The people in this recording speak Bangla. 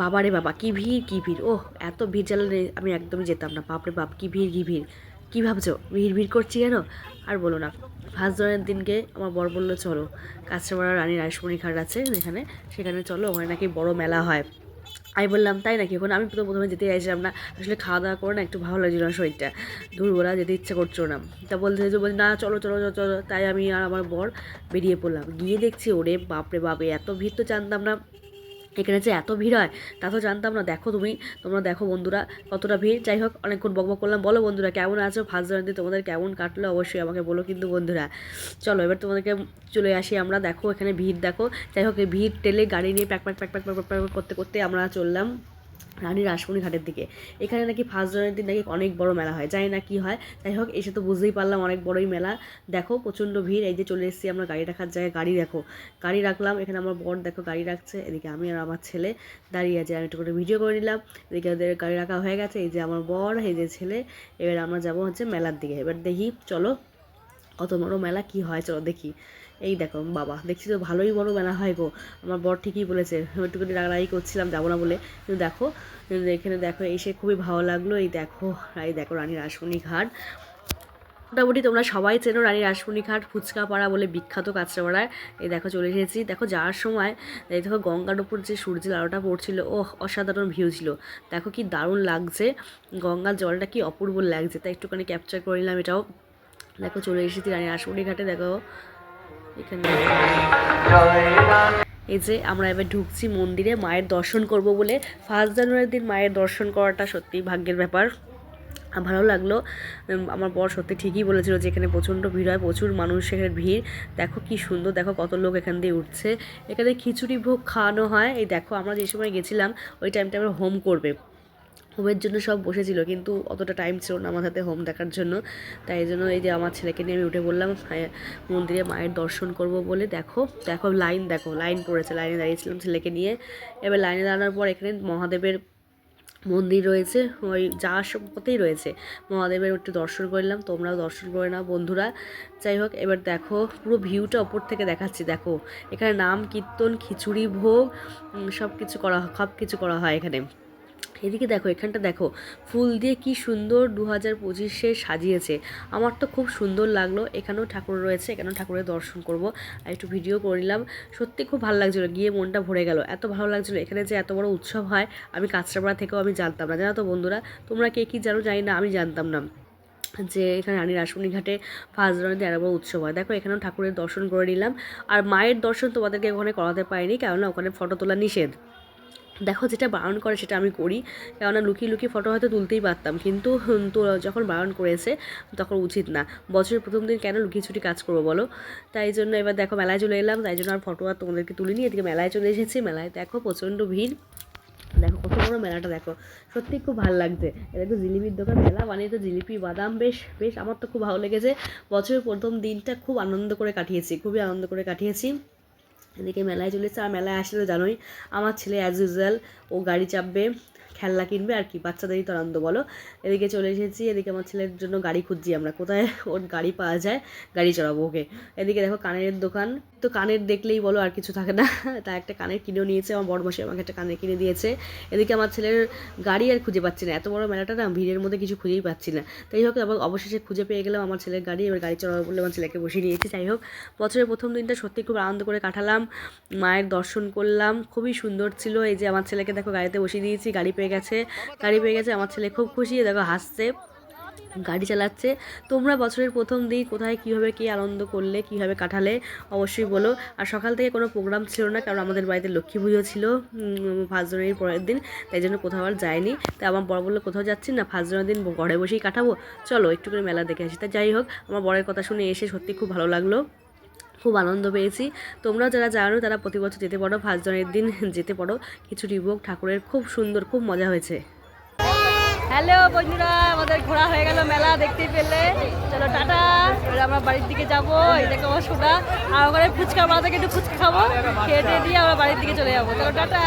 বাবারে বাবা, কি ভিড় কি ভিড়। ওহ, এত ভিড় জ্বালালে আমি একদমই যেতাম না। বাপরে বাপ, কি ভিড় কি ভিড়। কী ভাবছ? ভিড় ভিড় করছি কেন? আর বলো না। ফার্স্ট জনের দিনকে আমার বর বলল, চলো, কাঁচরাপাড়া রানী রাসমণি ঘাট আছে যেখানে। সেখানে চলো, ওখানে নাকি বড় মেলা হয়। আমি বললাম, তাই নাকি? ওখানে আমি তো প্রথমে যেতে চাইছিলাম না। আসলে খাওয়া দাওয়া করে না, একটু ভালো লাগছিল না শরীরটা। দুর্বলা যেতে ইচ্ছা করছ না। তা বলতে যে বলছি, না, চলো চলো চলো চলো। তাই আমি আর আমার বর বেরিয়ে পড়লাম। গিয়ে দেখছি, ওরে বাপরে বাপে এত ভিড় তো জানতাম না। এখানে যে এত ভিড় হয় তা তো জানতাম না দেখো তুমি তোমরা দেখো বন্ধুরা কতটা ভিড় যাই হোক অনেকক্ষণ বকবক করলাম বলো বন্ধুরা কেমন আছো ফার্স্ট জয়ন্তী তোমাদের কেমন কাটলো অবশ্যই আমাকে বলো কিন্তু বন্ধুরা চলো এবার তোমাদেরকে চলে আসি আমরা দেখো এখানে ভিড় দেখো যাই হোক ভিড় টেলে গাড়ি নিয়ে pack pack pack pack pack pack করতে করতে আমরা চললাম রানী রাসমণি ঘাটের দিকে। এখানে নাকি ফার্স্ট জনের দিন নাকি অনেক বড় মেলা হয়, জানি না কি হয়। যাই হোক, এসে তো বুঝতেই পারলাম অনেক বড়ই মেলা। দেখো, প্রচণ্ড ভিড়, এই যে চলে এসেছি আমরা গাড়ি রাখার জায়গায়। গাড়ি দেখো, গাড়ি রাখলাম, এখানে আমার বর দেখো গাড়ি রাখছে। এদিকে আমি আর আমার ছেলে দাঁড়িয়ে আছে, আমি একটু করে ভিডিও করে নিলাম। এদিকে ওদের গাড়ি রাখা হয়ে গেছে, এই যে আমার বর, এই যে ছেলে। এবার আমরা যাব হচ্ছে মেলার দিকে। এবার দেখি, চলো, কত বড় মেলা, কি হয়, চলো দেখি। এই দেখো, বাবা, দেখছি তো ভালোই বড় মেলা হয় গো। আমার বর ঠিকই বলেছে একটুখানি রাগারাগি করছিলাম, যাব না বলে। কিন্তু দেখো এখানে দেখো, এসে খুবই ভালো লাগল। এই দেখো এই দেখো রানী রাসমণি ঘাট মোটামুটি তোমরা সবাই চেনো রানী রাসমণি ঘাট ফুচকা পাড়া বলে বিখ্যাত কাঁচরাপাড়ায়। এই দেখো, চলে এসেছি। দেখো, যাওয়ার সময়, এই দেখো, গঙ্গার উপর যে সূর্যের আলোটা পড়ছিল ও অসাধারণ ভিউ ছিল। দেখো, কি দারুণ লাগছে। গঙ্গার জলটা কি অপূর্ব লাগছে। তাই একটুখানি ক্যাপচার করে নিলাম এটাও। দেখো, চলে এসেছি রানী রাসমণি ঘাটে দেখো। এখানে এই যে আমরা এবার ঢুকছি মন্দিরে, মায়ের দর্শন করব বলে। ফার্স্ট জানুয়ারির দিন মায়ের দর্শন করাটা সত্যিই ভাগ্যের ব্যাপার। ভালো লাগল। আমার বর সত্যি ঠিকই বলেছিল যে এখানে প্রচণ্ড ভিড় হয়, প্রচুর মানুষ এখানে ভিড়। দেখো কি সুন্দর, দেখো কত লোক এখান দিয়ে উঠছে। এখানে খিচুড়ি ভোগ খাওয়ানো হয়। এই দেখো আমরা যে সময় গেছিলাম, ওই টাইমটা আমরা হোম করবে। হোমের জন্য সব বসেছিল কিন্তু অতটা টাইম ছিল না আমার হাতে হোম দেখার জন্য। তাই জন্য এই যে আমার ছেলেকে নিয়ে আমি উঠে বললাম হ্যাঁ, মন্দিরে মায়ের দর্শন করব বলে দেখো দেখো লাইন দেখো লাইন পড়েছে লাইনে দাঁড়িয়েছিলাম ছেলেকে নিয়ে। এবার লাইনে দাঁড়ানোর পর এখানে মহাদেবের মন্দির রয়েছে ওই যাওয়ার সব পথেই রয়েছে। মহাদেবের একটু দর্শন করলাম তোমরাও দর্শন করে নাও বন্ধুরা। যাই হোক এবার দেখো পুরো ভিউটা ওপর থেকে দেখাচ্ছি দেখো। এখানে নাম কীর্তন খিচুড়ি ভোগ সব কিছু করা সব কিছু করা হয় এখানে। এদিকে দেখো, এখানটা দেখো, ফুল দিয়ে কি সুন্দর দু হাজার পঁচিশে সাজিয়েছে। আমার তো খুব সুন্দর লাগল, এখানেও ঠাকুর রয়েছে, এখানেও ঠাকুরের দর্শন করব। আর একটু ভিডিও করে নিলাম। সত্যি খুব ভালো লাগছিল, গিয়ে মনটা ভরে গেল। এত ভালো লাগছিল, এখানে যে এত বড় উৎসব হয়, আমি কাঁচরাপাড়া থেকেও আমি জানতাম না। জানো তো বন্ধুরা, তোমরা কে কী জানো জানি না, আমি জানতাম না যে এখানে রানী রাসমণি ঘাটে ফার্স্ট এত বড় উৎসব হয়। দেখো, এখানেও ঠাকুরের দর্শন করে নিলাম। আর মায়ের দর্শন তোমাদেরকে ওখানে করাতে পারিনি, কেননা ওখানে ফটো তোলা নিষেধ। দেখো যেটা বারণ করে সেটা আমি করি। কেননা লুকিয়ে লুকিয়ে ফটো হয়তো তুলতেই পারতাম। কিন্তু তো যখন বারণ করেছে, তখন উচিত না। বছরের প্রথম দিন কেন লুকিয়ে ছুটি কাজ করব বলো? তাই জন্য এবার দেখো মেলায় চলে এলাম। তাই জন্য আর ফটো আর তোমাদেরকে তুলিনি। এদিকে মেলায় চলে এসেছি। মেলায় দেখো প্রচণ্ড ভিড়। দেখো কত বড় মেলাটা দেখো। সত্যি খুব ভালো লাগছে। এটা দেখো জিলিপির দোকান, মেলা বানিয়ে তো জিলিপি, বাদাম, বেশ বেশ, আমার তো খুব ভালো লেগেছে। বছরের প্রথম দিনটা খুব আনন্দ করে কাটিয়েছি, খুবই আনন্দ করে কাটিয়েছি। এদিকে মেলায় চলেছে আর মেলায় আসলে জানোই আমার ছেলে অ্যাজ ইউজুয়াল ও গাড়ি চাপবে। খেলনা কিনবে আর কি? বাচ্চাদেরই তো আনন্দ, বলো। এদিকে চলে এসেছি, এদিকে আমার ছেলের জন্য গাড়ি খুঁজছি আমরা। কোথায় ওর গাড়ি পাওয়া যায়, গাড়ি চড়াবো ওকে। এদিকে দেখো কানের দোকান। তো কানের দেখলেই বলো আর কিছু থাকে না। তা একটা কানের কিনেও নিয়েছে, আমার বড় মাসি আমাকে একটা কানের কিনে দিয়েছে। এদিকে আমার ছেলের গাড়ি আর খুঁজে পাচ্ছি না। এত বড় মেলাটা না, ভিড়ের মধ্যে কিছু খুঁজেই পাচ্ছি না। তাই হোক আবার অবশেষে খুঁজে পেয়ে গেলাম আমার ছেলের গাড়ি। এবার গাড়ি চড়াবো বলে আমার ছেলেকে বসিয়ে নিয়েছি যাই হোক, বছরের প্রথম দিনটা সত্যি খুব আনন্দ করে কাটালাম। মায়ের দর্শন করলাম। খুবই সুন্দর ছিল। এই যে আমার ছেলেকে দেখো গাড়িতে বসিয়ে দিয়েছি, গাড়ি পেয়ে গেছে, গাড়ি পেয়ে গেছে, আমার ছেলে খুব খুশি, দেখো হাসছে, গাড়ি চালাচ্ছে। তোমরা বছরের প্রথম দিন কোথায়, কীভাবে, কী আনন্দ করলে, কীভাবে কাটালে, অবশ্যই বলো। আর সকাল থেকে কোনো প্রোগ্রাম ছিল না, কারণ আমাদের বাড়িতে লক্ষ্মী পুজো ছিল ফার্স্ট পরের দিন, তাই জন্য কোথাও আর যায়নি তাই আমার বড় বলল, কোথাও যাচ্ছি না? ফার্স্ট দিন ঘরে বসেই কাটাবো। চলো একটু করে মেলা দেখে আসি। তা যাই হোক, আমার বরের কথা শুনে এসে সত্যি খুব ভালো লাগল। খুব আনন্দ পেয়েছি। তোমরাও যারা জানো তারা প্রতি বছর যেতে পারো, ফার্স্ট জনের দিন যেতে পারো। কিছু রিভোগ ঠাকুরের খুব সুন্দর, খুব মজা হয়েছে। হ্যালো বন্ধুরা, আমাদের ঘোরা হয়ে গেল মেলা দেখতে পেলে। চলো, টাটা। আমরা বাড়ির দিকে যাব। এই দেখো আমার সোনা। আর ওখানে ফুচকা থেকে একটু ফুচকা খাব। খেয়ে দিয়ে আমরা বাড়ির দিকে চলে যাব। চলো, টাটা।